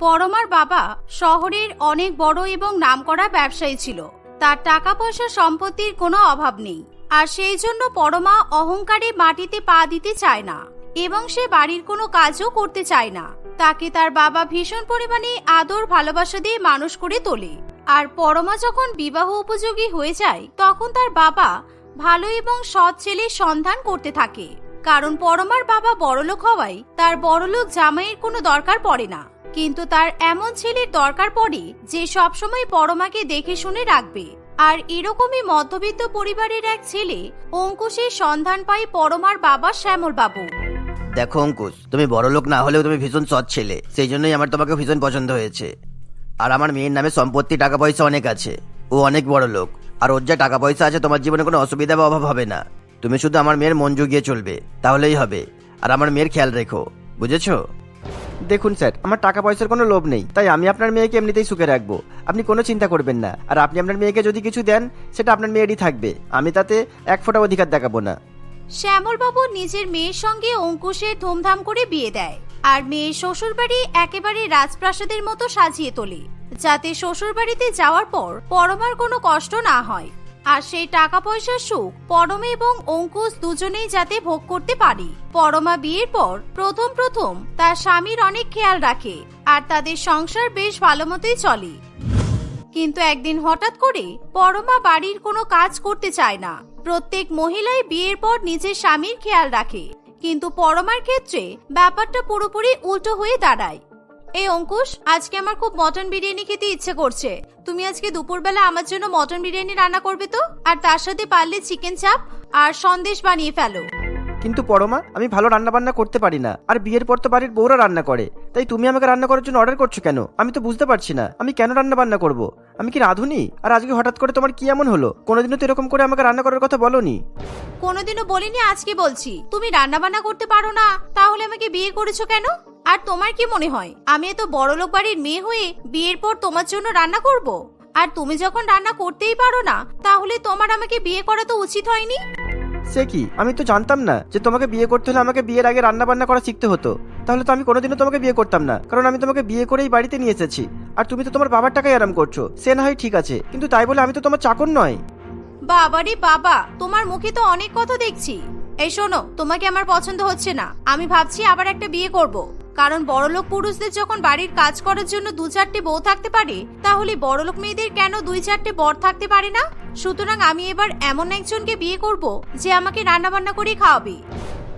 পরমার বাবা শহরের অনেক বড় এবং নামকরা ব্যবসায়ী ছিল। তার টাকা পয়সা সম্পত্তির কোনো অভাব নেই। আর সেই জন্য পরমা অহংকারে মাটিতে পা দিতে চায় না এবং সে বাড়ির কোনো কাজও করতে চায় না। তাকে তার বাবা ভীষণ পরিমাণে আদর, ভালোবাসা দিয়ে মানুষ করে তোলে। আর পরমা যখন বিবাহ উপযোগী হয়ে যায়, তখন তার বাবা ভালো এবং সৎ ছেলের সন্ধান করতে থাকে। কারণ পরমার বাবা বড়লোক হওয়ায় তার বড়লোক জামাইয়ের কোনো দরকার পড়ে না। কিন্তু তার এমন ছেলের দরকার পড়ে যে সবসময় পরমাকে দেখে শুনে রাখবে। আর এরকমই মধ্যবিত্ত পরিবারের এক ছেলে অঙ্কুশের সন্ধান পায় পরমার বাবা শ্যামল বাবু দেখো অঙ্কুশ, তুমি বড় লোক না হলেও তুমি ভীষণ সৎ ছেলে, সেই জন্যই আমার তোমাকে ভীষণ পছন্দ হয়েছে। আর আমার মেয়ের নামে সম্পত্তি টাকা পয়সা অনেক আছে। ও অনেক বড় লোক আর ওর যা টাকা পয়সা আছে, তোমার জীবনে কোনো অসুবিধা বা অভাব হবে না। তুমি শুধু আমার মেয়ের মন জুগিয়ে চলবে, তাহলেই হবে। আর আমার মেয়ের খেয়াল রেখো, বুঝেছ? দেখুন স্যার, আমার টাকা পয়সার কোনো লোভ নেই, তাই আমি আপনার মেয়েকে এমনিতেই সুখে রাখব। আপনি কোনো চিন্তা করবেন না। আর আপনি আপনার মেয়েকে যদি কিছু দেন, সেটা আপনার মেয়েরই থাকবে। আমি তাতে এক ফোঁটা অধিকার দেখাবো না। শ্যামলবাবু নিজের মেয়ের সঙ্গে অঙ্কুশে ধুমধাম করে বিয়ে দেয় আর মেয়ের শ্বশুরবাড়ি একেবারে রাজপ্রাসাদের মতো সাজিয়ে তোলে, যাতে শ্বশুরবাড়িতে যাওয়ার পর পরমার কোনো কষ্ট না হয়। আর সেই টাকা পয়সার সুখ পরমে এবং অঙ্কুশ দুজনেই যাতে ভোগ করতে পারি। পরমা বিয়ের পর প্রথম প্রথম তার স্বামীর অনেক খেয়াল রাখে আর তাদের সংসার বেশ ভালো মতোই চলে। কিন্তু একদিন হঠাৎ করে পরমা বাড়ির কোনো কাজ করতে চায় না। প্রত্যেক মহিলাই বিয়ের পর নিজের স্বামীর খেয়াল রাখে। কিন্তু পরমার ক্ষেত্রে ব্যাপারটা পুরোপুরি উল্টো হয়ে দাঁড়ায়। এই অঙ্কুশ আজকে আমার খুব মটন বিরিয়ানি খেতে ইচ্ছে করছে। তুমি আজকে দুপুরবেলা আমার জন্য মটন বিরিয়ানি রান্না করবে তো? আর তার সাথে পারলে চিকেন চাপ আর সন্দেশ বানিয়ে ফেলো। কিন্তু পরমা আমি ভালো রান্না বান্না করতে পারি না। আর বিয়ের পর তো বাড়ির বউরা রান্না করে। তাই তুমি আমাকে রান্না করার জন্য অর্ডার করছ কেন? আমি তো বুঝতে পারছি না। আমি কেন রান্না বান্না করব? আমি কি রাঁধুনি? আর আজকে হঠাৎ করে তোমার কি এমন হলো? কোনোদিনও তো এরকম করে আমাকে রান্না করার কথা বলোনি। কোনোদিনও বলিনি আজকে বলছি। তুমি রান্না বান্না করতে পারো না। তাহলে আমাকে বিয়ে করেছ কেন? আর তোমার কি মনে হয়? আমি এত বড়লোক বাড়ির মেয়ে হয়ে বিয়ের পর তোমার জন্য রান্না করব? আর তুমি যখন রান্না করতেই পারো না তাহলে তোমার আমাকে বিয়ে করা তো উচিত হয়নি? সে কি? আমি তো জানতাম না যে তোমাকে বিয়ে করতে হলে আমাকে বিয়ের আগে রান্না বান্না করা শিখতে হতো। তাহলে তো আমি কোনোদিনও তোমাকে বিয়ে করতাম না কারণ আমি তোমাকে বিয়ে করেই বাড়িতে নিয়ে এসেছি। আর তুমি তো তোমার বাবার টাকাই আরাম করছ। সে না হয় ঠিক আছে কিন্তু তাই বলে আমি তো তোমার চাকর নয় বাবারে বাবা তোমার মুখে তো অনেক কথা দেখছি। এই শোনো তোমাকে আমার পছন্দ হচ্ছে না। আমি ভাবছি আবার একটা বিয়ে করব। কারণ বড়লোক পুরুষদের যখন বাড়ির কাজ করার জন্য দু চারটে বউ থাকতে পারে, তাহলে বড়লোক মেয়েদের কেন দুই চারটে বর থাকতে পারে না? সুতরাং আমি এবার এমন একজনকে বিয়ে করব যে আমাকে রান্না বান্না করে খাওয়াবে।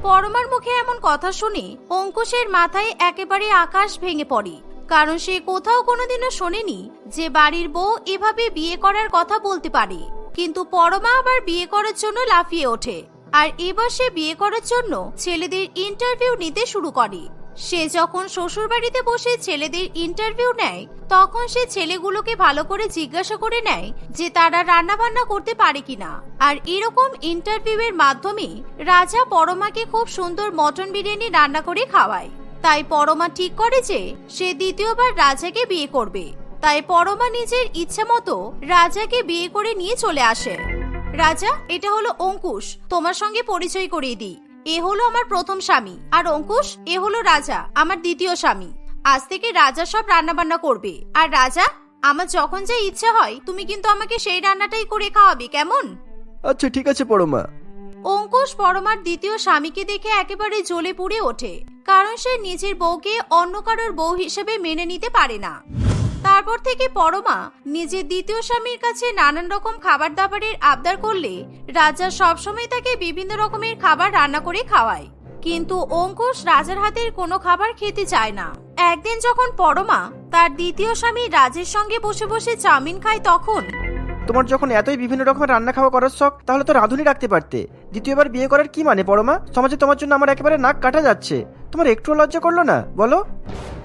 পরমার মুখে এমন কথা শুনে অঙ্কুশের মাথায় একেবারে আকাশ ভেঙে পড়ে, কারণ সে কোথাও কোনোদিনও শোনেনি যে বাড়ির বউ এভাবে বিয়ে করার কথা বলতে পারে। কিন্তু পরমা আবার বিয়ে করার জন্য লাফিয়ে ওঠে, আর এবার সে বিয়ে করার জন্য ছেলেদের ইন্টারভিউ নিতে শুরু করে। সে যখন শ্বশুরবাড়িতে বসে ছেলেদের ইন্টারভিউ নেয়, তখন সে ছেলেগুলোকে ভালো করে জিজ্ঞাসা করে নেয় যে তারা রান্না বান্না করতে পারে কিনা। আর এরকম ইন্টারভিউ এর মাধ্যমে রাজা পরমাকে খুব সুন্দর মটন বিরিয়ানি রান্না করে খাওয়ায়। তাই পরমা ঠিক করে যে সে দ্বিতীয়বার রাজাকে বিয়ে করবে। তাই পরমা নিজের ইচ্ছে মতো রাজাকে বিয়ে করে নিয়ে চলে আসে। রাজা, এটা হলো অঙ্কুশ, তোমার সঙ্গে পরিচয় করিয়ে দিই। এ হলো আমার প্রথম স্বামী। আর অঙ্কুশ এ হলো রাজা আমার দ্বিতীয় স্বামী। আজ থেকে রাজা সব রান্না বান্না করবে। আর রাজা আমার যখন যা ইচ্ছা হয় তুমি কিন্তু আমাকে সেই রান্নাটাই করে খাওয়াবে কেমন? আচ্ছা ঠিক আছে পরমা। অঙ্কুশ পরমার দ্বিতীয় স্বামীকে দেখে একেবারে জ্বলে পুড়ে ওঠে কারণ সে নিজের বউকে অন্য কারোর বউ হিসেবে মেনে নিতে পারে না। তারপর থেকে পরমা নিজের দ্বিতীয় স্বামীর কাছে নানান রকম খাবার দাবারের আবদার করলে রাজা সবসময় তাকে বিভিন্ন রকমের খাবার রান্না করে খাওয়ায়। কিন্তু অঙ্কুশ রাজার হাতের কোনো খাবার খেতে চায় না। একদিন যখন পরমা তার দ্বিতীয় স্বামী রাজের সঙ্গে বসে বসে চাউমিন খায় তখন তোমার যখন এতই বিভিন্ন রকমের রান্না খাওয়া করার শখ, তাহলে তো রাঁধুনি রাখতে পারতে। দ্বিতীয়বার বিয়ে করার কি মানে পরমা? সমাজে তোমার জন্য আমার একেবারে নাক কাটা যাচ্ছে। তোমার একটু লজ্জা করল না, বলো?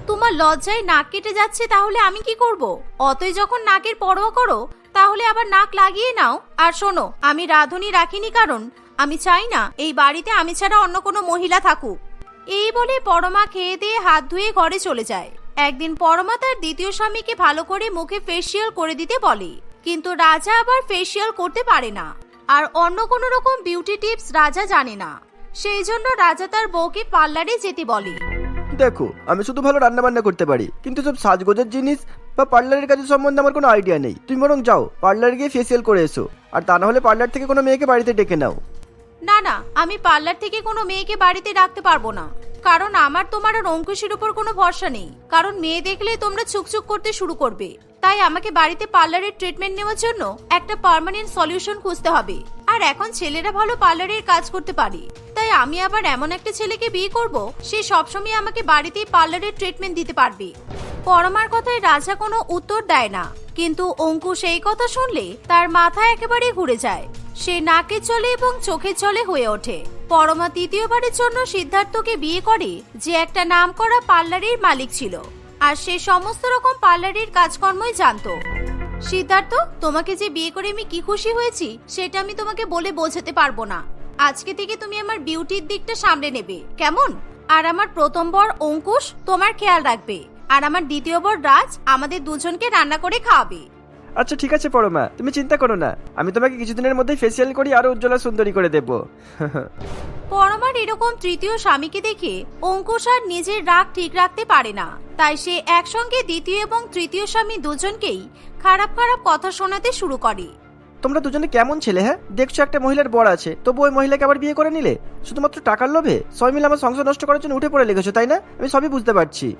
তোমার লজ্জায় নাক কেটে যাচ্ছে, তাহলে আমি কি করব? অতই যখন নাকের পরোয়া করো, তাহলে আবার নাক লাগিয়ে নাও। আর শোনো, আমি রাধুনি রাখিনি কারণ আমি চাই না এই বাড়িতে আমি ছাড়া অন্য কোনো মহিলা থাকুক। এই বলে পরমা খেয়ে দিয়ে হাত ধুয়ে ঘরে চলে যায়। একদিন পরমা তার দ্বিতীয় স্বামীকে ভালো করে মুখে ফেসিয়াল করে দিতে বলে, কিন্তু রাজা আবার ফেসিয়াল করতে পারে না। আর অন্য কোনো রকম বিউটি টিপস রাজা জানে না। সেই জন্য রাজা তার বউকে পার্লারে যেতে বলে। দেখো, আমি শুধু ভালো রান্না বান্না করতে পারি, কিন্তু সব সাজগোজের জিনিস বা পার্লারের কাজের সম্বন্ধে আমার কোনো আইডিয়া নেই। তুমি বরং যাও, পার্লারে গিয়ে ফেসিয়াল করে এসো। আর তা না হলে পার্লার থেকে কোনো মেয়েকে বাড়িতে ডেকে নাও। না না, আমি পার্লার থেকে কোনো মেয়েকে বাড়িতে ডাকতে পারব না। কারণ আমার তোমার আর অঙ্কুশের উপর কোনো ভরসা নেই। কারণ মেয়ে দেখলে তোমরা চুকচুক করতে শুরু করবে। তাই আমাকে বাড়িতে পার্লারের ট্রিটমেন্ট নেওয়ার জন্য একটা পার্মানেন্ট সলিউশন খুঁজতে হবে। আর এখন ছেলেরা ভালো পার্লারের কাজ করতে পারে। তাই আমি আবার এমন একটা ছেলেকে বিয়ে করব, সে সবসময় আমাকে বাড়িতেই পার্লারের ট্রিটমেন্ট দিতে পারবে। পরমার কথায় রাজা কোনো উত্তর দেয় না। কিন্তু অঙ্কুশ এই কথা শুনলে তার মাথা একেবারে ঘুরে যায়। সে নাকে চলে এবং চোখে চলে হয়ে ওঠে। পরমা তৃতীয়বারের জন্য সিদ্ধার্থকে বিয়ে করে যে একটা নামকরা পার্লারের মালিক ছিল। আর সে সমস্ত রকম পার্লারের কাজকর্মই জানতো। সিদ্ধার্থ, তোমাকে যে বিয়ে করে আমি কি খুশি হয়েছি, সেটা আমি তোমাকে বলে বোঝাতে পারব না। আজকে থেকে তুমি আমার বিউটির দিকটা সামলে নেবে, কেমন? আর আমার প্রথম বর অঙ্কুশ, তোমার খেয়াল রাখবে। আর আমার দ্বিতীয় বর রাজ আমাদের দুজনকে রান্না করে খাওয়াবে। আচ্ছা ঠিক আছে পরমা তুমি চিন্তা করো না। আমি তোমাকে কিছুদিনের মধ্যেই ফেসিয়াল করি আরও উজ্জ্বলা সুন্দরী করে দেবো। পরমার এরকম তৃতীয় স্বামীকে দেখে অঙ্কুশ আর নিজের রাগ ঠিক রাখতে পারে না। তাই সে একসঙ্গে দ্বিতীয় এবং তৃতীয় স্বামী দুজনকেই খারাপ খারাপ কথা শোনাতে শুরু করে। তোমরা দুজনে কেমন ছেলে হ্যাঁ? দেখছ একটা মহিলার বর আছে। তবু ওই মহিলাকে আবার বিয়ে করে নিলে? শুধুমাত্র টাকার লোভে? সবাই মিলে আমার সংসার নষ্ট করার জন্য উঠে পড়ে লেগেছো তাই না? আমি সবই বুঝতে পারছি।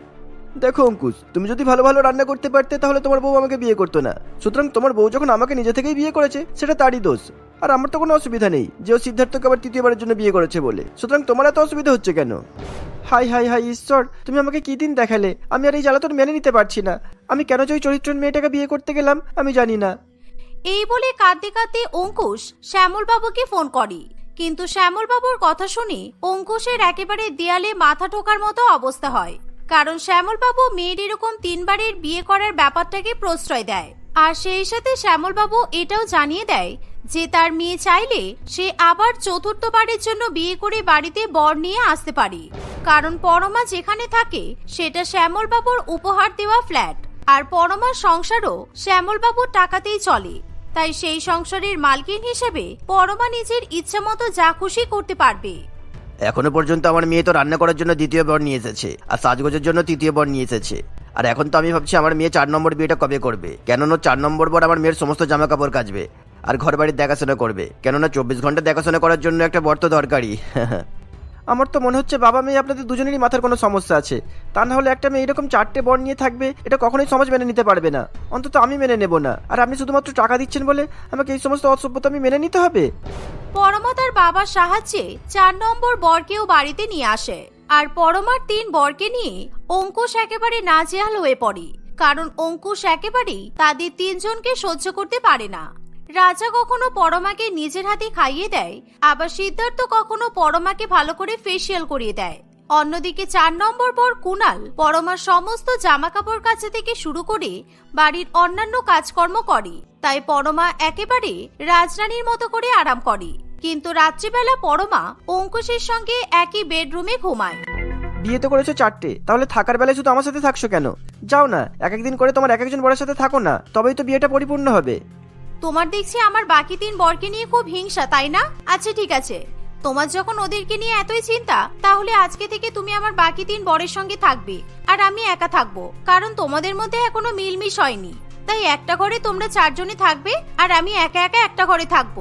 দেখো, অঙ্কুশ, তুমি যদি ভালো ভালো রান্না করতে পারতে, তাহলে তোমার বউ আমাকে বিয়ে করতো না। সুতরাং তোমার বউ যখন আমাকে নিজে থেকেই বিয়ে করেছে, সেটা তারই দোষ। আর আমার তো কোনো অসুবিধা নেই, যে ও সিদ্ধার্থকে আবার তৃতীয়বারের জন্য বিয়ে করেছে বলে। সুতরাং তোমার এত অসুবিধা হচ্ছে কেন? হাই হাই হাই, ঈশ্বর, তুমি আমাকে কি দিন দেখালে? আমি আর এই জ্বালাতন মেনে নিতে পারছি না। আমি কেন যে ওই চরিত্রের মেয়েটাকে বিয়ে করতে গেলাম, আমি জানি না। এই বলে কাঁদতে কাঁদতে অঙ্কুশ শ্যামল বাবুকে ফোন করে। কিন্তু শ্যামল বাবুর কথা শুনে অঙ্কুশের একেবারে দেয়ালে মাথা ঠোকার মতো অবস্থা হয়। কারণ শ্যামল বাবু মেয়ের এরকম তিনবারের বিয়ে করার ব্যাপারটাকে প্রশ্রয় দেয়। আর সেই সাথে শ্যামল বাবু এটাও জানিয়ে দেয় যে তার মেয়ে চাইলে সে আবার চতুর্থবারের জন্য বিয়ে করে বাড়িতে বর নিয়ে আসতে পারে। কারণ পরমা যেখানে থাকে, সেটা শ্যামল বাবুর উপহার দেওয়া ফ্ল্যাট। আর পরমার সংসারও শ্যামল বাবুর টাকাতেই চলে। তাই সেই সংসারের মালকিন হিসেবে পরমা নিজের ইচ্ছা মতো যা খুশি করতে পারবে। এখনও পর্যন্ত আমার মেয়ে তো রান্না করার জন্য দ্বিতীয় বর নিয়ে এসেছে, আর সাজগোজের জন্য তৃতীয় বর নিয়ে এসেছে। আর এখন তো আমি ভাবছি আমার মেয়ে চার নম্বর বিয়েটা কবে করবে? কেননা চার নম্বর বর আমার মেয়ের সমস্ত জামা কাপড় কাচবে, আর ঘর বাড়ির দেখাশোনা করবে। কেননা চব্বিশ ঘণ্টা দেখাশোনা করার জন্য একটা বর তো দরকারই। আমার তো মনে হচ্ছে বাবা মেয়ে আপনাদের দুজনেরই মাথার কোনো সমস্যা আছে। তা না হলে একটা মেয়ে এরকম চারটে বর নিয়ে থাকবে, এটা কখনোই সমাজ মেনে নিতে পারবে না। অন্তত আমি মেনে নেব না। আর আপনি শুধুমাত্র টাকা দিচ্ছেন বলে আমাকে এই সমস্ত অসভ্যতা আমি মেনে নিতে হবে? পরমা তার বাবার সাহায্যে চার নম্বর বরকেও বাড়িতে নিয়ে আসে। আর পরমার তিন বরকে নিয়ে অঙ্কুশ একেবারে নাজেহাল হয়ে পড়ে। কারণ অঙ্কুশ একেবারেই তাদের তিনজনকে সহ্য করতে পারে না। রাজা কখনো পরমাকে নিজের হাতে খাইয়ে দেয়, আবার সিদ্ধার্থ কখনো পরমাকে ভালো করে ফেসিয়াল করিয়ে দেয়। অন্যদিকে চার নম্বর পর কুনাল পরমার সমস্ত জামা কাপড় কাচা থেকে শুরু করে বাড়ির অন্যান্য কাজকর্ম করে, তাই পরমা একেবারে রাজরানীর মতো করে আরাম করে। কিন্তু রাত্রিবেলা পরমা অঙ্কুশের সঙ্গে একই বেডরুমে ঘুমায়। বিয়ে তো করেছ চারটে, তাহলে থাকার বেলায় শুধু আমার সাথে থাকছো কেন? যাও না এক একদিন করে তোমার এক একজন বড়ের সাথে থাকো না, তবেই তো বিয়েটা পরিপূর্ণ হবে। তোমার দেখছি আমার বাকি তিন বরকে নিয়ে খুব হিংসা, তাই না? আচ্ছা ঠিক আছে। তোমার যখন ওদেরকে নিয়ে এতই চিন্তা, তাহলে আজকে থেকে তুমি আমার বাকি তিন বরের সঙ্গে থাকবে, আর আমি একা থাকব, কারণ তোমাদের মধ্যে এখনও মিলমিশ হয়নি। তাই একটা ঘরে তোমরা চারজনে থাকবে, আর আমি একা একা একটা ঘরে থাকব।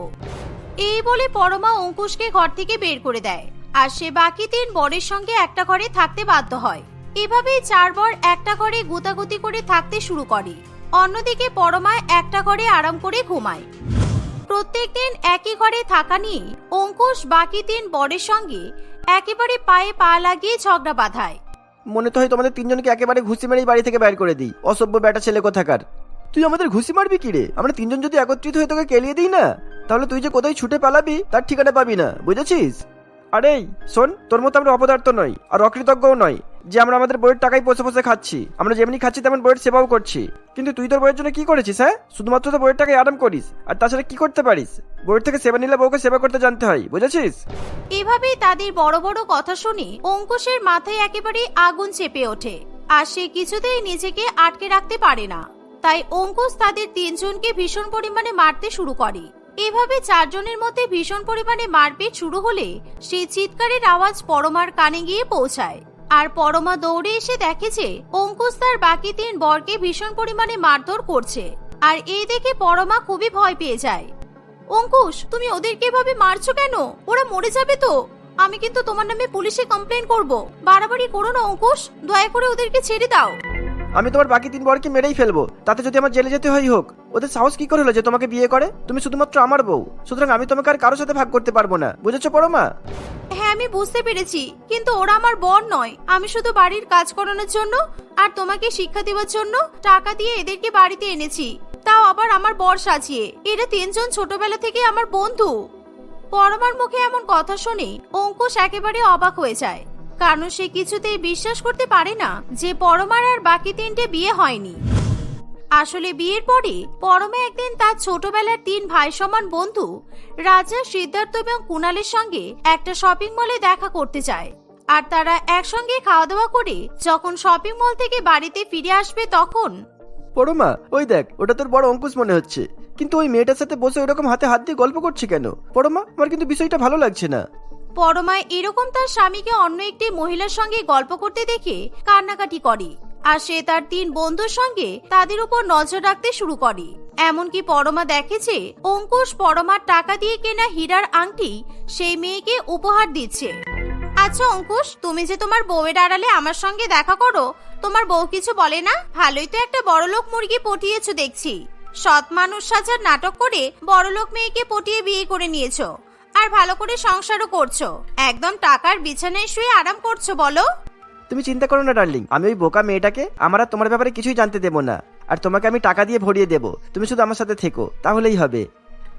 এই বলে পরমা অঙ্কুশকে ঘর থেকে বের করে দেয়, আর সে বাকি তিন বরের সঙ্গে একটা ঘরে থাকতে বাধ্য হয়। এভাবেই চার বর একটা ঘরে গুতাগুতি করে থাকতে শুরু করে। অন্যদিকে পরমা একটা ঘরে আরাম করে ঘুমায়। প্রত্যেকদিন একই ঘরে থাকা নিয়ে অঙ্কুশ বাকি তিন বরের সঙ্গে একেবারে পায়ে পা লাগিয়ে ঝগড়া বাঁধায়। মনে তো হয় তোমাদের তিনজনকে একেবারে ঘুষি মেরেই বাড়ি থেকে বের করে দিই। অসভ্য বেটা ছেলে কোথাকার। তুই আমাদের ঘুষি মারবি কি রে? আমরা তিনজন যদি একত্রিত হয়ে তোকে কেলিয়ে দিই না, তাহলে তুই যে কোথায় ছুটে পালাবি, তার ঠিকানা পাবি না, বুঝেছিস? আরে শোন, তোর মতো আমরা অপদার্থ নই, আর অকৃতজ্ঞও নই। যে আমরা আমাদের বইয়ের টাকাই বসে বসে খাচ্ছি। আমরা যেমনি খাচ্ছি তেমন বইয়ের সেবাও করছি। কিন্তু তুই তোর বইয়ের জন্য কি করেছিস হ্যাঁ? শুধুমাত্র তো বইয়ের টাকায় আরাম করিস। আর তাছাড়া কি করতে পারিস? বইয়ের থেকে সেবা নিলে বউকে সেবা করতে জানতে হয়, বুঝেছিস? এভাবেই তাদের বড় বড় কথা শুনে অঙ্কুশের মাথায় একেবারে আগুন চেপে ওঠে। আর সে কিছুতেই নিজেকে আটকে রাখতে পারে না। তাই অঙ্কুশ তাদের তিনজনকে ভীষণ পরিমাণে মারতে শুরু করে। এভাবে চারজনের মধ্যে ভীষণ পরিমাণে মারপিট শুরু হলে সেই চিৎকারের আওয়াজ পরমার কানে গিয়ে পৌঁছায়। আর পরমা দৌড়ে এসে দেখে যে অঙ্কুশ তার বাকি তিন বরকে ভীষণ পরিমাণে মারধর করছে। আর এই দেখে পরমা খুবই ভয় পেয়ে যায়। অঙ্কুশ, তুমি ওদেরকে এভাবে মারছো কেন? ওরা মরে যাবে তো। আমি কিন্তু তোমার নামে পুলিশে কমপ্লেন করব। বাড়াবাড়ি করো না, অঙ্কুশ। দয়া করে ওদেরকে ছেড়ে দাও। আমি তোমার বাকি তিন বরকে মেরেই ফেলব। তাতে যদি আমার জেলে যেতে হয়, হোক। ওদের সাহস কি করে হলো যে তোমাকে বিয়ে করে? তুমি শুধুমাত্র আমার বউ। সুতরাং আমি তোমাকে আর কারোর সাথে ভাগ করতে পারব না। বুঝেছ পরমা? হ্যাঁ আমি বুঝতে পেরেছি। কিন্তু ওরা আমার বর নয়। আমি শুধু বাড়ির কাজ করানোর জন্য আর তোমাকে শিক্ষা দেওয়ার জন্য টাকা দিয়ে এদেরকে বাড়িতে এনেছি। তাও আবার আমার বর সাজিয়ে। এরা তিনজন ছোটবেলা থেকে আমার বন্ধু। পরমার মুখে এমন কথা শুনে অঙ্কুশ একেবারে অবাক হয়ে যায়। কারণ সে কিছুতেই বিশ্বাস করতে পারে না যে পরমার আর বাকি তিনটে বিয়ে হয়নি। আসলে বিয়ের পরে পরমে একদিন তার ছোটবেলার তিন ভাই সমান বন্ধু, রাজা সিদ্ধার্থ এবং কুণালের সঙ্গে একটা শপিং মলে দেখা করতে যায়। আর তারা একসঙ্গে খাওয়া দাওয়া করে যখন শপিং মল থেকে বাড়িতে ফিরে আসবে তখন পরমা, ওই দেখ, ওটা তোর বড় অঙ্কুশ মনে হচ্ছে। কিন্তু ওই মেয়েটার সাথে বসে ওরকম হাতে হাত দিয়ে গল্প করছে কেন? পরমা, আমার কিন্তু বিষয়টা ভালো লাগছে না। পরমায় এরকম তার স্বামীকে অন্য একটি মহিলার সঙ্গে গল্প করতে দেখে কান্নাকাটি করে। আর সে তার তিন বন্ধুর সঙ্গে তাদের উপর নজর রাখতে শুরু করে। এমনকি পরমা দেখে যে অঙ্কুশ পরমার টাকা দিয়ে কেনা হীরার আংটি সেই মেয়েকে উপহার দিচ্ছে। আচ্ছা অঙ্কুশ, তুমি যে তোমার বউয়ের আড়ালে আমার সঙ্গে দেখা করো, তোমার বউ কিছু বলে না? ভালোই তো একটা বড়লোক মুরগি পটিয়েছো দেখছি। সৎ মানুষ সাজার নাটক করে বড়লোক মেয়েকে পটিয়ে বিয়ে করে নিয়েছো। আর ভালো করে সংসারও করছ। একদম টাকার বিছানায় শুয়ে আরাম করছ বলো। তুমি চিন্তা করো না ডার্লিং। আমি ওই বোকা মেয়েটাকে আমার আর তোমার ব্যাপারে কিছুই জানতে দেবো না। আর তোমাকে আমি টাকা দিয়ে ভরিয়ে দেবো। তুমি শুধু আমার সাথে থেকো তাহলেই হবে।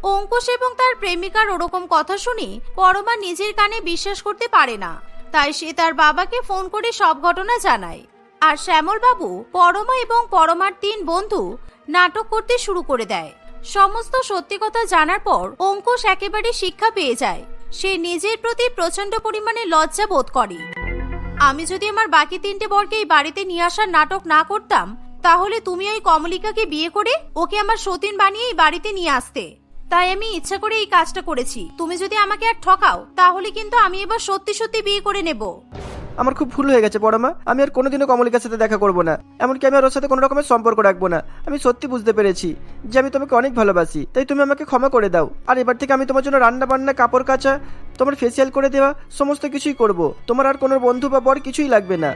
অঙ্কুশ এবং তার প্রেমিকার ওরকম কথা শুনে পরমা নিজের কানে বিশ্বাস করতে পারে না। তাই সে তার বাবাকে ফোন করে সব ঘটনা জানায়। আর শ্যামল বাবু পরমা এবং পরমার তিন বন্ধু নাটক করতে শুরু করে দেয়। সমস্ত সত্যি কথা জানার পর অঙ্কুশ একেবারে শিক্ষা পেয়ে যায়। সে নিজের প্রতি প্রচণ্ড পরিমাণে লজ্জা বোধ করে। আমি যদি আমার বাকি তিনটে বরকে এই বাড়িতে নিয়ে আসার নাটক না করতাম, তাহলে তুমি ওই কমলিকাকে বিয়ে করে ওকে আমার সতীন বানিয়ে এই বাড়িতে নিয়ে আসতে। তাই আমি ইচ্ছা করে এই কাজটা করেছি। তুমি যদি আমাকে আর ঠকাও, তাহলে কিন্তু আমি এবার সত্যি সত্যি বিয়ে করে নেব। আমার খুব ভুল হয়ে গেছে পরমা আমি আর কোনোদিনও কমলিকার সাথে দেখা করব না। এমনকি আমি আর ওর সাথে কোনো রকমের সম্পর্ক রাখব না। আমি সত্যি বুঝতে পেরেছি যে আমি তোমাকে অনেক ভালোবাসি। তাই তুমি আমাকে ক্ষমা করে দাও। আর এবার থেকে আমি তোমার জন্য রান্না বান্না কাপড় কাচা, তোমার ফেসিয়াল করে দেওয়া, সমস্ত কিছুই করব। তোমার আর কোনো বন্ধু বা বর কিছুই লাগবে না।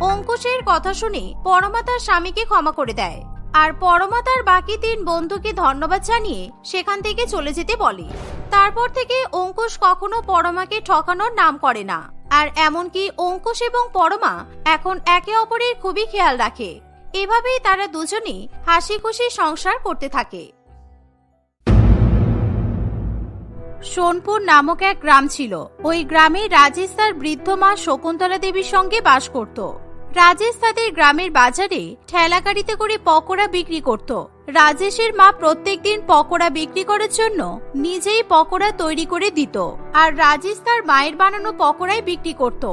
অঙ্কুশের কথা শুনে পরমা তার স্বামীকে ক্ষমা করে দেয়। আর পরমা তার বাকি তিন বন্ধুকে ধন্যবাদ জানিয়ে সেখান থেকে চলে যেতে বলে। তারপর থেকে অঙ্কুশ কখনো পরমাকে ঠকানোর নাম করে না। আর এমনকি অঙ্কুশ এবং পরমা এখন একে অপরের খুবই খেয়াল রাখে। এভাবেই তারা দুজনেই হাসি খুশি সংসার করতে থাকে। সোনপুর নামক এক গ্রাম ছিল। ওই গ্রামে রাজেশ তার বৃদ্ধ মা শকুন্তলা দেবীর সঙ্গে বাস করত। রাজেশ তাদের গ্রামের বাজারে ঠেলা গাড়িতে করে পকোড়া বিক্রি করত। রাজেশের মা প্রত্যেকদিন পকোড়া বিক্রি করার জন্য নিজেই পকোড়া তৈরি করে দিত আর রাজেশ তার মায়ের বানানো পকোড়াই বিক্রি করত।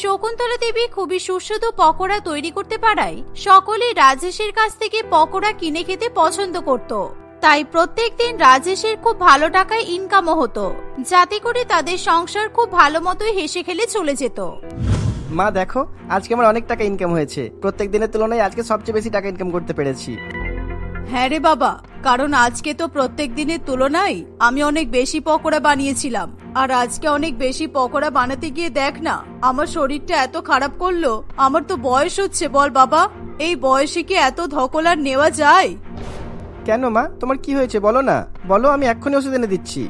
শকুন্তলা দেবী খুবই সুস্বাদু পকোড়া তৈরি করতে পারায় সকলেই রাজেশের কাছ থেকে পকোড়া কিনে খেতে পছন্দ করত। তাই প্রত্যেকদিন রাজেশের খুব ভালো টাকায় ইনকামও হতো, যাতে করে তাদের সংসার খুব ভালো মতোই হেসে খেলে চলে যেত। মা দেখো আজকে আমার অনেক টাকা ইনকাম হয়েছে। প্রত্যেক দিনের তুলনায় আজকে সবচেয়ে বেশি টাকা ইনকাম করতে পেরেছি। হ্যাঁ রে বাবা কারণ আজকে তো প্রত্যেক দিনের তুলনায় আমি অনেক বেশি পকোড়া বানিয়েছিলাম। আর আজকে অনেক বেশি পকোড়া বানাতে গিয়ে দেখ না আমার শরীরটা এত খারাপ করল আমার তো বয়স হচ্ছে বল বাবা এই বয়সে কি এত ধকল আর নেওয়া যায়? কেন মা? তোমার কি হয়েছে? বলো না। বলো আমি এক্ষুনি ওষুধ এনে দিচ্ছি।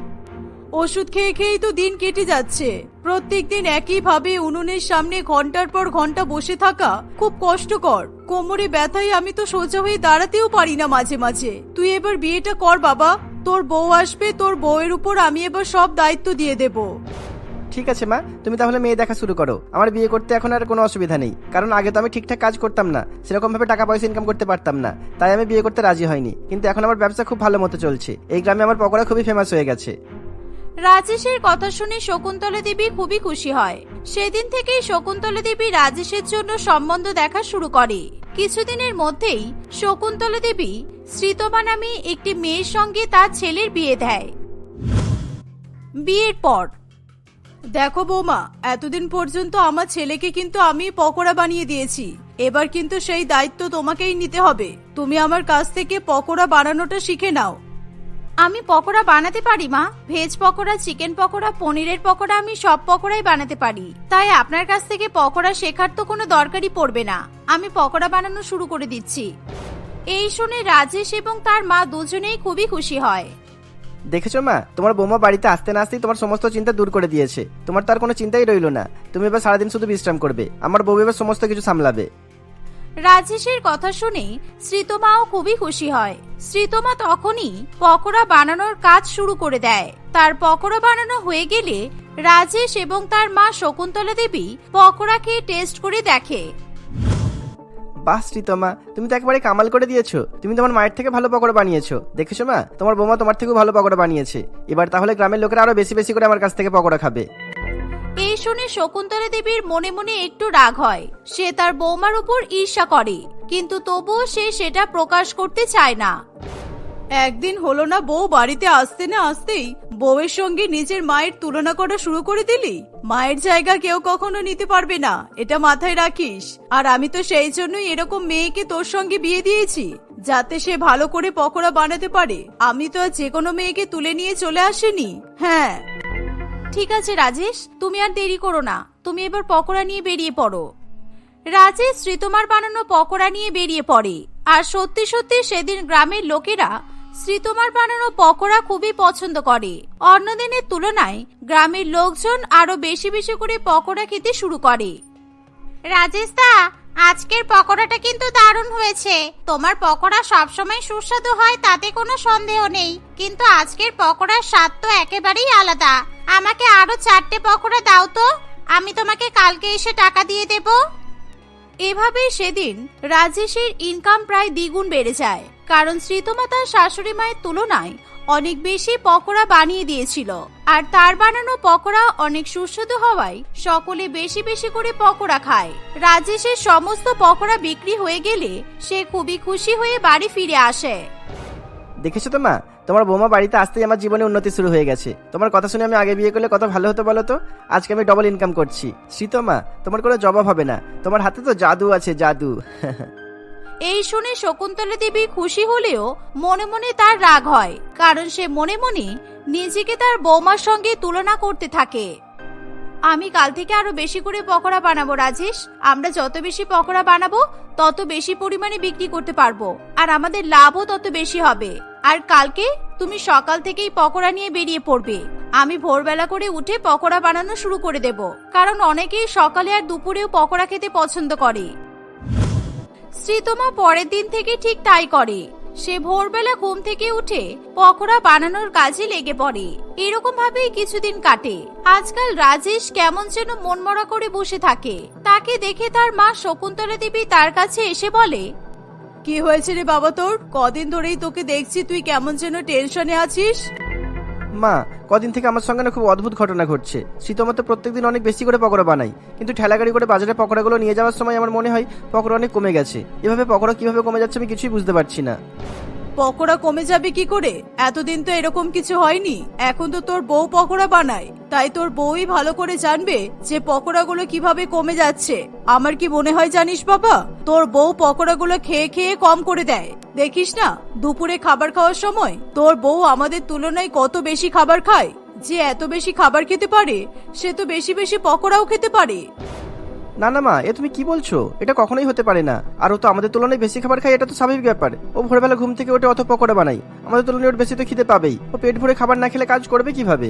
ওষুধ খেয়ে খেয়েই তো দিন কেটে যাচ্ছে। প্রত্যেকদিন একই ভাবে উনুনের সামনে ঘণ্টার পর ঘণ্টা বসে থাকা খুব কষ্টকর। কোমরে ব্যথায় আমি তো সোজা হয়ে দাঁড়াতেও পারি না মাঝে মাঝে। তুই এবার বিয়েটা কর বাবা। তোর বউ আসবে, তোর বউয়ের উপর আমি এবার সব দায়িত্ব দিয়ে দেব। ঠিক আছে মা, তুমি তাহলে মেয়ে দেখা শুরু করো। আমার বিয়ে করতে এখন আর কোনো অসুবিধা নেই। কারণ আগে তো আমি ঠিকঠাক কাজ করতাম না। সেরকম ভাবে টাকা পয়সা ইনকাম করতে পারতাম না। তাই আমি বিয়ে করতে রাজি হয়নি। কিন্তু এখন আমার ব্যবসা খুব ভালো মতো চলছে। এই গ্রামে আমার পকোড়া খুবই ফেমাস হয়ে গেছে। রাজেশের কথা শুনে শকুন্তলা দেবী খুবই খুশি হয়। সেদিন থেকেই শকুন্তলা দেবী রাজেশের জন্য সম্বন্ধ দেখা শুরু করে। কিছুদিনের মধ্যেই শকুন্তলা দেবী শ্রীতমা নামে একটি মেয়ের সঙ্গে তার ছেলের বিয়ে দেয়। বিয়ের পর, দেখো বৌমা, এতদিন পর্যন্ত আমার ছেলেকে কিন্তু আমি পকোড়া বানিয়ে দিয়েছি। এবার কিন্তু সেই দায়িত্ব তোমাকেই নিতে হবে। তুমি আমার কাছ থেকে পকোড়া বানানোটা শিখে নাও। আমি পকোড়া বানাতে পারি, মা? ভেজ পকোড়া, চিকেন পকোড়া, পনিরের পকোড়া আমি সব পকোড়াই বানাতে পারি। তাই আপনার কাছ থেকে পকোড়া শেখার তো কোনো দরকারই পড়বে না। আমি পকোড়া বানানো শুরু করে দিচ্ছি। এই শুনে রাজেশ এবং তার মা দুজনেই খুবই খুশি হয়। দেখেছ, মা? তোমার বৌমা বাড়িতে আসতে না আসতেই তোমার সমস্ত চিন্তা দূর করে দিয়েছে। তোমার তার কোনো চিন্তাই রইল না। তুমি এবার সারাদিন শুধু বিশ্রাম করবে। আমার বউ এবার সমস্ত কিছু সামলাবে। রাজেশের কথা শুনে শ্রীতমাও খুবই খুশি হয়। শ্রীতমা তখনই পকোড়া বানানোর কাজ শুরু করে দেয়। তার পকোড়া বানানো হয়ে গেলে রাজেশ এবং তার মা শকুন্তলা দেবী পকোড়া খেয়ে টেস্ট করে দেখে। বাহ, শ্রীতমা, তুমি তো একেবারে কামাল করে দিয়েছ। তুমি তোমার মায়ের থেকে ভালো পকোড়া বানিয়েছো। দেখেছ মা? তোমার বৌমা তোমার থেকেও ভালো পকোড়া বানিয়েছে। এবার তাহলে গ্রামের লোকেরা আরও বেশি বেশি করে আমার কাছ থেকে পকোড়া খাবে। শুনে শকুন্তলা দেবীর মনে মনে একটু রাগ হয়। সে তার বৌমার উপর ঈর্ষা করে, কিন্তু তবুও সে সেটা প্রকাশ করতে চায় না। একদিন হলো না বউ বাড়িতে আসতে না আসতেই বউয়ের সঙ্গে নিজের মায়ের তুলনা করা শুরু করে দিলি? মায়ের জায়গা কেউ কখনো নিতে পারবে না, এটা মাথায় রাখিস। আর আমি তো সেই জন্যই এরকম মেয়েকে তোর সঙ্গে বিয়ে দিয়েছি, যাতে সে ভালো করে পকোড়া বানাতে পারে। আমি তো আর যে কোনো মেয়েকে তুলে নিয়ে চলে আসিনি। হ্যাঁ। ঠিক আছে, রাজেশ। তুমি আর দেরি করো না। তুমি এবার পকোড়া নিয়ে বেরিয়ে পড়ো। রাজেশ শ্রীতমার বানানো পকোড়া নিয়ে বেরিয়ে পড়ে। আর সত্যি সত্যি সেদিন গ্রামের লোকেরা শ্রীতমার বানানো পকোড়া খুবই পছন্দ করে। অন্য দিনের তুলনায় গ্রামের লোকজন আরও বেশি বেশি করে পকোড়া খেতে শুরু করে। রাজেশ দা, আজকের পকোড়াটা কিন্তু দারুণ হয়েছে। তোমার পকোড়া সবসময় সুস্বাদু হয়, তাতে কোনো সন্দেহ নেই। কিন্তু আজকের পকোড়ার স্বাদ তো একেবারেই আলাদা। আমাকে আরও চারটে পকোড়া দাও তো। আমি তোমাকে কালকে এসে টাকা দিয়ে দেব। এভাবে সেদিন রাজেশের ইনকাম প্রায় দ্বিগুণ বেড়ে যায়। কারণ শ্রীতমা তার শাশুড়ি মায়ের তুলনায় অনেক বেশি পকোড়া বানিয়ে দিয়েছিল। আর তার বানানো পকোড়া অনেক সুস্বাদু হওয়ায় সকলে বেশি বেশি করে পকোড়া খায়। রাজেশের সমস্ত পকোড়া বিক্রি হয়ে গেলে সে খুবই খুশি হয়ে বাড়ি ফিরে আসে। দেখেছ তো মা? তোমার বৌমা বাড়িতে আসতেই আমার জীবনে উন্নতি শুরু হয়ে গেছে। তোমার কথা শুনে আমি আগে বিয়ে করলে কত ভালো হতো বলো তো? আজকে আমি ডবল ইনকাম করছি। শীতমা তোমার কোনো জবাব হবে না। তোমার হাতে তো জাদু আছে, জাদু। এই শুনে শকুন্তলা দেবী খুশি হলেও মনে মনে তার রাগ হয়, কারণ সে মনে মনে নিজেকে তার বৌমার সঙ্গে তুলনা করতে থাকে। আমি কাল থেকে আরও বেশি করে পকোড়া বানাবো, রাজেশ। আমরা যত বেশি পকোড়া বানাবো, তত বেশি পরিমাণে বিক্রি করতে পারব। আর আমাদের লাভও তত বেশি হবে। আর কালকে তুমি সকাল থেকেই পকোড়া নিয়ে বেরিয়ে পড়বে। আমি ভোরবেলা করে উঠে পকোড়া বানানো শুরু করে দেব। কারণ অনেকেই সকালে আর দুপুরেও পকোড়া খেতে পছন্দ করে। শ্রীতমা পরের দিন থেকে ঠিক তাই করে। সে ভোরবেলা ঘুম থেকে উঠে পকোড়া বানানোর কাজে লেগে পড়ে। এরকম ভাবেই কিছুদিন কাটে। আজকাল রাজেশ কেমন যেন মনমরা করে বসে থাকে। তাকে দেখে তার মা শকুন্তলা দেবী তার কাছে এসে বলে, কি হয়েছে রে বাবা তোর? কদিন ধরেই তোকে দেখছি, তুই কেমন যেন টেনশনে আছিস? মা, কদিন থেকে আমার সঙ্গে না খুব অদ্ভুত ঘটনা ঘটছে। শীতমা তো প্রত্যেকদিন অনেক বেশি করে পকোড়া বানাই কিন্তু ঠেলাগাড়ি করে বাজারে পকোড়াগুলো নিয়ে যাওয়ার সময় আমার মনে হয় পকোড়া অনেক কমে গেছে। এভাবে পকোড়া কীভাবে কমে যাচ্ছে আমি কিছুই বুঝতে পারছি না। পকোড়া কমে যাবে কি করে? এতদিন তো এরকম কিছু হয়নি। এখন তো তোর বউ পকোড়া বানায়। তাই তোর বউই ভালো করে জানবে যে পকোড়াগুলো কীভাবে কমে যাচ্ছে। আমার কি মনে হয় জানিস বাবা? তোর বউ পকোড়াগুলো খেয়ে খেয়ে কম করে দেয়। দেখিস না, দুপুরে খাবার খাওয়ার সময় তোর বউ আমাদের তুলনায় কত বেশি খাবার খায়? যে এত বেশি খাবার খেতে পারে, সে তো বেশি বেশি পকোড়াও খেতে পারে। না না, মা, এ তুমি কি বলছো? এটা কখনোই হতে পারে না। আর ও তো আমাদের তুলনায় বেশি খাবার খায়, এটা তো স্বাভাবিক ব্যাপার। ও ভোরবেলা ঘুম থেকে ওঠে, অত পকোড়া বানাই আমাদের তুলনায় ওর বেশি তো খিদে পাবেই। ও পেট ভরে খাবার না খেলে কাজ করবে কীভাবে?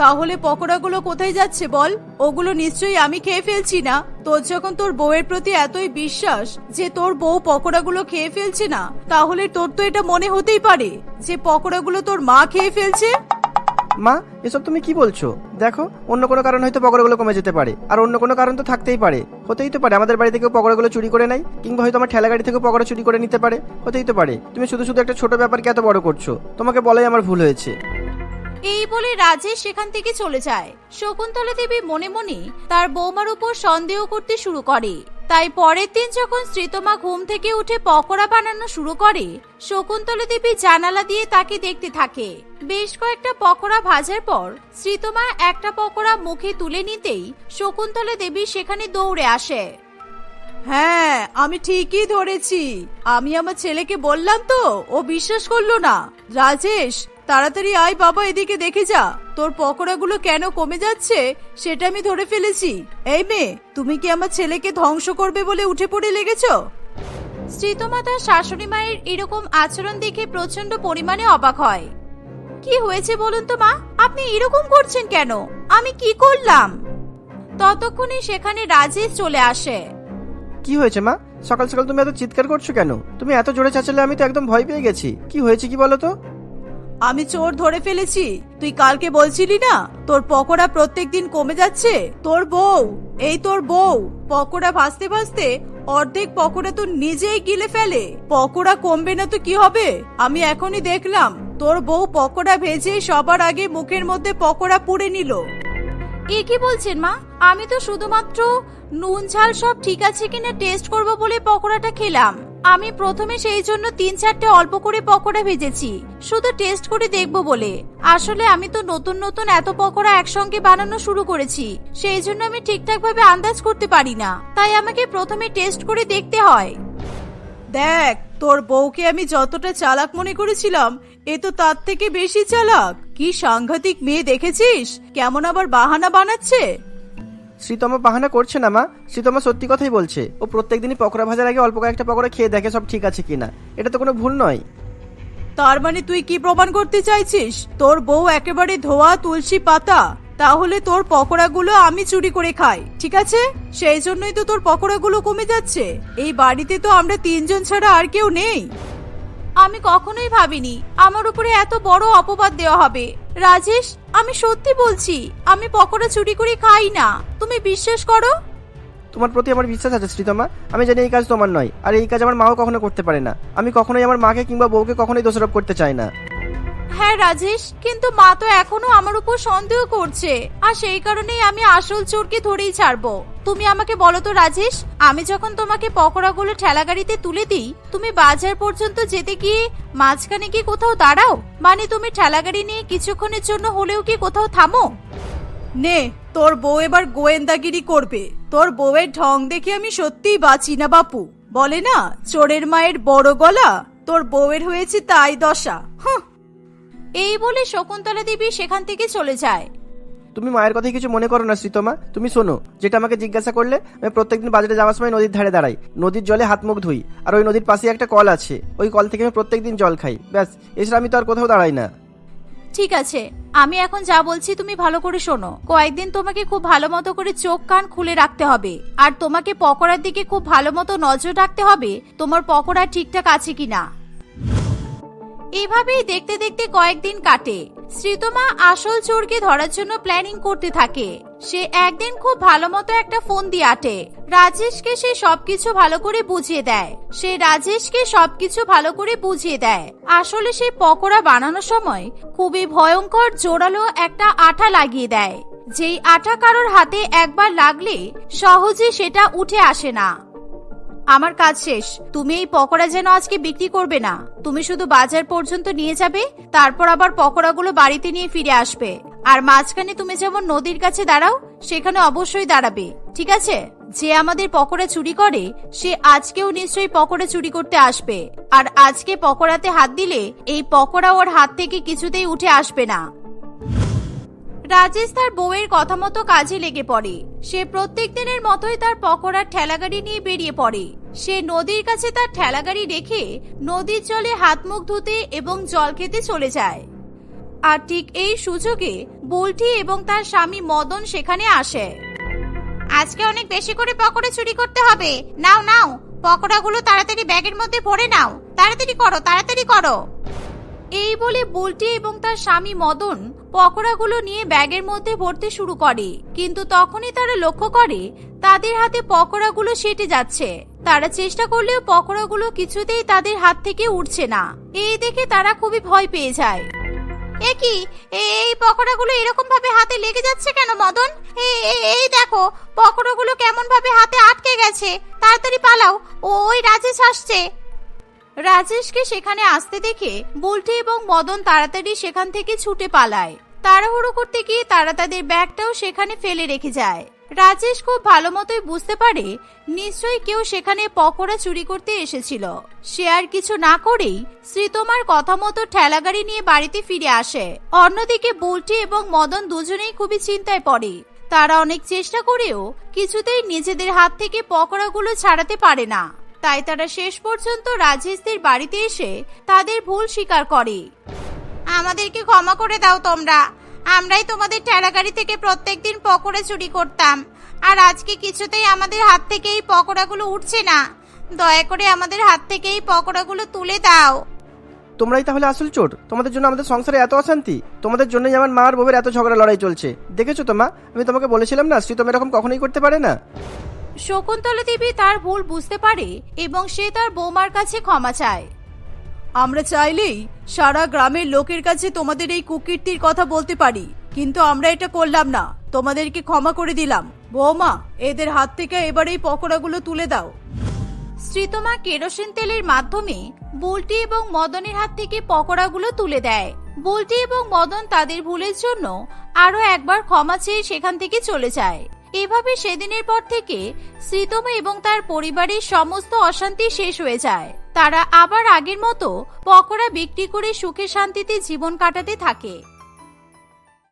তাহলে পকোড়াগুলো কোথায় যাচ্ছে বল? ওগুলো নিশ্চয়ই আমি খেয়ে ফেলছি না। তোর যখন তোর বউয়ের প্রতি এতই বিশ্বাস যে তোর বউ পকোড়াগুলো খেয়ে ফেলছে না, তাহলে তোর তো এটা মনে হতেই পারে যে পকোড়াগুলো তোর মা খেয়ে ফেলছে। মা, এসব তুমি কি বলছো? দেখো, অন্য কোনো কারণ হয়তো পকোড়াগুলো কমে যেতে পারে। আর অন্য কোনো কারণ তো থাকতেই পারে। হতেই তো পারে, আমাদের বাড়ি থেকেও পকোড়াগুলো চুরি করে নেয়, কিংবা হয়তো আমার ঠেলা গাড়ি থেকেও পকোড়া চুরি করে নিতে পারে। হতেই তো পারে। তুমি শুধু শুধু একটা ছোট ব্যাপারকে এত বড় করছ। তোমাকে বলাই আমার ভুল হয়েছে। এই বলে রাজেশ সেখান থেকে চলে যায়। শকুন্তলা দেবী মনে মনে তার বৌমার উপর সন্দেহ করতে শুরু করে। তাই পরের দিন যখন শ্রীতমা ঘুম থেকে উঠে পকোড়া বানানো শুরু করে, শকুন্তলা দেবী জানালা দিয়ে তাকে দেখতে থাকে। বেশ কয়েকটা পকোড়া ভাজার পর শ্রীতমা একটা পকোড়া মুখে তুলে নিতেই শকুন্তলা দেবী সেখানে দৌড়ে আসে। হ্যাঁ আমি ঠিকই ধরেছি। আমি আমার ছেলেকে বললাম তো, ও বিশ্বাস করল না। রাজেশ তাড়াতাড়ি আয় বাবা এদিকে দেখে যা। তোর পকোড়াগুলো কেন কমে যাচ্ছে সেটা আমি ধরে ফেলেছি। এই মেয়ে তুমি কি আমার ছেলেকে ধ্বংস করবে বলে উঠে পড়ে লেগেছ? শ্রীতমা তার শাশুড়ি মায়ের এরকম আচরণ দেখে প্রচণ্ড পরিমাণে অবাক হয়। কি হয়েছে বলুন তো মা? আপনি এরকম করছেন কেন? আমি কি করলাম? ততক্ষণে সেখানে রাজেশ চলে আসে। কি হয়েছে মা? সকাল সকাল তুমি এত চিৎকার করছ কেন? তুমি এত জোরে চাচালে আমি তো একদম ভয় পেয়ে গেছি। কি হয়েছে কি বলো তো? আমি চোর ধরে ফেলেছি। তুই কালকে বলছিলি না, তোর পকোড়া প্রত্যেক দিন কমে যাচ্ছে? তোর বউ, এই তোর বউ, পকোড়া ভাজতে ভাজতে অর্ধেক পকোড়া তো নিজেই গিলে ফেলে। পকোড়া কমবে না তো কি হবে? আমি এখনই দেখলাম, তোর বউ পকোড়া ভেজে সবার আগে মুখের মধ্যে পকোড়া পুড়ে নিল। এ কি বলছেন মা? আমি তো শুধুমাত্র নুন, ঝাল সব ঠিক আছে কিনা টেস্ট করব বলে পকোড়াটা খেলাম। আমি প্রথমে সেই জন্য তিন চারটে অল্প করে পকোড়া ভেজেছি। শুধু টেস্ট করে দেখব বলে। আসলে আমি তো নতুন নতুন এত পকোড়া একসঙ্গে বানানো শুরু করেছি। সেই জন্য আমি ঠিকঠাক ভাবে আন্দাজ করতে পারি না। তাই আমাকে প্রথমে টেস্ট করে দেখতে হয়। দেখ, তোর বউকে আমি যতটা চালাক মনে করেছিলাম, এ তো তার থেকে বেশি চালাক। কি সাংঘাতিক মেয়ে দেখেছিস? কেমন আবার বাহানা বানাচ্ছে? শ্রীতমা বাহানা করছে না, মা? শ্রীতমা সত্যি কথাই বলছে। ও প্রত্যেকদিনই পকোড়া ভাজার আগে অল্প কয়েকটা পকোড়া খেয়ে দেখে সব ঠিক আছে কিনা। এটা তো কোনো ভুল নয়। তার মানে তুই কি প্রমাণ করতে চাইছিস? তোর বউ একেবারে ধোয়া, তুলসী পাতা। তাহলে তোর পকোড়াগুলো আমি চুরি করে খাই, ঠিক আছে? সেই জন্যই তো তোর পকোড়াগুলো কমে যাচ্ছে। এই বাড়িতে তো আমরা তিনজন ছাড়া আর কেউ নেই। আমি কখনোই ভাবিনি আমার উপরে এত বড় অপবাদ দেওয়া হবে। রাজেশ আমি সত্যি বলছি আমি পকোড়া চুরি করে খাই না। তুমি বিশ্বাস করো? তোমার প্রতি আমার বিশ্বাস আছে শ্রীতমা। আমি জানি এই কাজ তোমার নয় আর এই কাজ আমার মাও কখনো করতে পারে না। আমি কখনোই আমার মাকে কিংবা বউকে কখনোই দোষারোপ করতে চাই না। হ্যাঁ রাজেশ কিন্তু মা তো এখনও আমার উপর সন্দেহ করছে আর সেই কারণেই আমি আসল চোরকে ধরেই ছাড়বো। তুমি আমাকে বলো তো রাজেশ আমি যখন তোমাকে পকোড়াগুলো ঠেলা গাড়িতে তুলে দিই তুমি বাজার পর্যন্ত যেতে গিয়ে মাঝখানে কি কোথাও দাঁড়াও? মানে তুমি ঠেলা গাড়ি নিয়ে কিছুক্ষণের জন্য হলেও কি কোথাও থামো? নে তোর বউ এবার গোয়েন্দাগিরি করবে। তোর বউয়ের ঢং দেখে আমি সত্যিই বাঁচি না বাপু। বলে না চোরের মায়ের বড় গলা তোর বউয়ের হয়েছে তাই দশা। হুঁ। এই বলে শকুন্তলা দেবী সেখান থেকে চলে যায়। তুমি মায়ের কথাই কিছু মনে করো না, শ্রীতমা। তুমি শোনো, যেটা আমাকে জিজ্ঞাসা করলে, আমি প্রত্যেকদিন বাজারে যাওয়ার সময় নদীর ধারে দাঁড়াই। নদীর জলে হাত মুখ ধুই, আর ওই নদীর পাশে একটা কল আছে। ওই কল থেকে আমি প্রত্যেকদিন জল খাই। ব্যাস, এছাড়া আমি তো আর কোথাও দাঁড়াই না। ঠিক আছে, আমি এখন যা বলছি তুমি ভালো করে শোনো। কয়েকদিন তোমাকে খুব ভালো মতো করে চোখ কান খুলে রাখতে হবে। আর তোমাকে পকোড়ার দিকে খুব ভালো মতো নজর রাখতে হবে, তোমার পকোড়া ঠিকঠাক আছে কিনা। এভাবেই দেখতে দেখতে কয়েকদিন কাটে। শ্রীতমা আসল চোরকে ধরার জন্য প্ল্যানিং করতে থাকে। সে একদিন খুব ভালো মতো একটা ফোন দিয়ে আটে। রাজেশকে সে সবকিছু ভালো করে বুঝিয়ে দেয়। সে রাজেশকে সবকিছু ভালো করে বুঝিয়ে দেয়। আসলে সে পকোড়া বানানোর সময় খুবই ভয়ঙ্কর জোরালো একটা আঠা লাগিয়ে দেয়। যেই আঠা কারোর হাতে একবার লাগলে সহজে সেটা উঠে আসে না। আমার কাজ শেষ। তুমি এই পকোড়া যেন আজকে বিক্রি করবে না। তুমি শুধু বাজার পর্যন্ত নিয়ে যাবে, তারপর আবার পকোড়াগুলো বাড়িতে নিয়ে ফিরে আসবে। আর মাঝখানে তুমি যেমন নদীর কাছে দাঁড়াও, সেখানে অবশ্যই দাঁড়াবে। ঠিক আছে? যে আমাদের পকোড়া চুরি করে, সে আজকেও নিশ্চয়ই পকোড়া চুরি করতে আসবে। আর আজকে পকোড়াতে হাত দিলে, এই পকোড়া ওর হাত থেকে কিছুতেই উঠে আসবে না। রাজেশ তার বউয়ের কথা মতো কাজে লেগে পড়ে। সে প্রত্যেক দিনের মতোই তার পকোড়ার ঠেলাগাড়ি নিয়ে বেরিয়ে পড়ে। সে নদীর কাছে তার ঠেলাগাড়ি রেখে নদীর জলে হাত মুখ ধুতে এবং জল খেতে চলে যায়। আর ঠিক এই সুযোগে বুলটি এবং তার স্বামী মদন সেখানে আসে। আজকে অনেক বেশি করে পকোড়া চুরি করতে হবে। নাও নাও, পকোড়াগুলো তাড়াতাড়ি ব্যাগের মধ্যে ভরে নাও। তাড়াতাড়ি করো তাড়াতাড়ি করো। এই বলে বুলটি এবং তার স্বামী মদন পকোড়াগুলো নিয়ে ব্যাগের মধ্যে ভরতে শুরু করে। কিন্তু তখনই তারা লক্ষ্য করে, তাদের হাতে পকোড়াগুলো সেটে যাচ্ছে। তারা চেষ্টা করলেও পকোড়াগুলো কিছুতেই তাদের হাত থেকে উঠছে না। এই দেখে তারা খুবই ভয় পেয়ে যায়। এ কি? এই পকোড়াগুলো এরকম ভাবে হাতে লেগে যাচ্ছে কেন মদন? এই দেখো, পকোড়াগুলো কেমন ভাবে হাতে আটকে গেছে। তাড়াতাড়ি পালাও, ওই রাজেশ আসছে। রাজেশকে সেখানে আসতে দেখে বুলটি এবং মদন তাড়াতাড়ি সেখান থেকে ছুটে পালায়। তাড়াহুড়ো করতে গিয়ে তারা তাদের ব্যাগটাও সেখানে ফেলে রেখে যায়। রাজেশ খুব ভালো মতোই বুঝতে পারে নিশ্চয়ই কেউ সেখানে পকোড়া চুরি করতে এসেছিল। সে আর কিছু না করেই শ্রীতমার কথা মতো ঠেলাগাড়ি নিয়ে বাড়িতে ফিরে আসে। অন্যদিকে বুলটি এবং মদন দুজনেই খুবই চিন্তায় পড়ে। তারা অনেক চেষ্টা করেও কিছুতেই নিজেদের হাত থেকে পকোড়াগুলো ছাড়াতে পারে না। তাই তারা শেষ পর্যন্ত রাজেশদের বাড়িতে এসে তাদের ভুল স্বীকার করে। আমাদেরকে ক্ষমা করে দাও তোমরা। আমরাই তোমাদের ঠেলাগাড়ি থেকে প্রত্যেকদিন পকোড়া চুরি করতাম। আর আজকে কিছুতেই আমাদের হাত থেকে এই পকোড়াগুলো উঠছে না। দয়া করে আমাদের হাত থেকে এই পকোড়াগুলো তুলে দাও। তোমরাই তাহলে আসল চোর। তোমাদের জন্য আমাদের সংসারে এত অশান্তি। তোমাদের জন্যই আমার মা আর বউয়ের এত ঝগড়া লড়াই চলছে। দেখেছ তো মা? আমি তোমাকে বলেছিলাম না শ্রীতম এরকম কখনোই করতে পারে না। শকুন্তলা দেবী তার ভুল বুঝতে পারে এবং সে তার বৌমার কাছে ক্ষমা চায়। আমরা চাইলেই সারা গ্রামের লোকের কাছে তোমাদের এই কুকীর্তির কথা বলতে পারি কিন্তু আমরা এটা করলাম না। তোমাদেরকে ক্ষমা করে দিলাম। বৌমা এদের হাত থেকে এবার এই পকোড়াগুলো তুলে দাও। শ্রীতমা কেরোসিন তেলের মাধ্যমে বুলটি এবং মদনের হাত থেকে পকোড়াগুলো তুলে দেয়। বুলটি এবং মদন তাদের ভুলের জন্য আরও একবার ক্ষমা চেয়ে সেখান থেকে চলে যায়। এভাবে সেদিনের পর থেকে শ্রীতমা এবং তার পরিবারের সমস্ত অশান্তি শেষ হয়ে যায়। তারা আবার আগের মতো পকোড়া বিক্রি করে সুখে শান্তিতে জীবন কাটাতে থাকে।